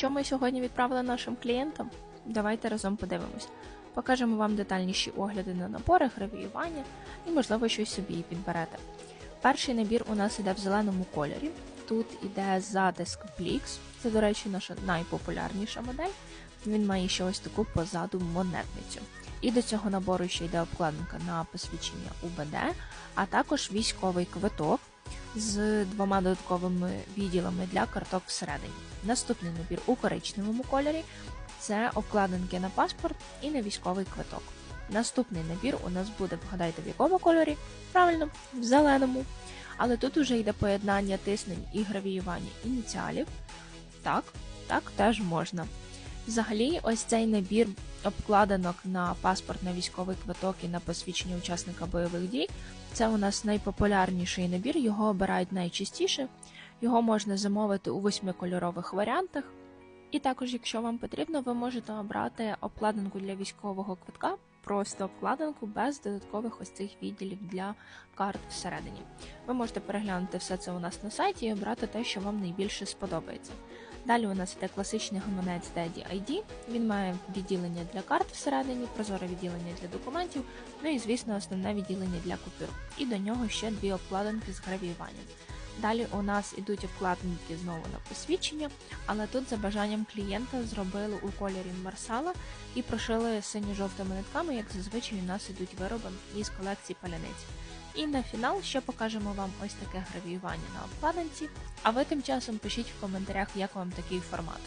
Що ми сьогодні відправили нашим клієнтам? Давайте разом подивимось. Покажемо вам детальніші огляди на набори, гравіювання і, можливо, щось собі підберете. Перший набір у нас іде в зеленому кольорі. Тут іде затиск Blix. Це, до речі, наша найпопулярніша модель. Він має ще ось таку позаду монетницю. І до цього набору ще йде обкладинка на посвідчення УБД, а також військовий квиток з двома додатковими відділами для карток всередині. Наступний набір у коричневому кольорі це обкладинки на паспорт і на військовий квиток. Наступний набір у нас буде, вгадайте, в якому кольорі? Правильно, в зеленому. Але тут уже йде поєднання тиснень і гравіювання ініціалів. Так, так теж можна. Взагалі, ось цей набір обкладинок на паспорт, на військовий квиток і на посвідчення учасника бойових дій. Це у нас найпопулярніший набір, його обирають найчастіше. Його можна замовити у восьмикольорових варіантах. І також, якщо вам потрібно, ви можете обрати обкладинку для військового квитка, просто обкладинку без додаткових ось цих відділів для карт всередині. Ви можете переглянути все це у нас на сайті і обрати те, що вам найбільше сподобається. Далі у нас йде класичний гаманець Daddy ID. Він має відділення для карт всередині, прозоре відділення для документів, ну і, звісно, основне відділення для купюр. І до нього ще дві обкладинки з гравіюванням. Далі у нас ідуть обкладинки знову на посвідчення, але тут за бажанням клієнта зробили у кольорі Марсала і прошили синьо-жовтими нитками, як зазвичай у нас ідуть вироби із колекції паляниць. І на фінал ще покажемо вам ось таке гравіювання на обкладинці. А ви тим часом пишіть в коментарях, як вам такий формат.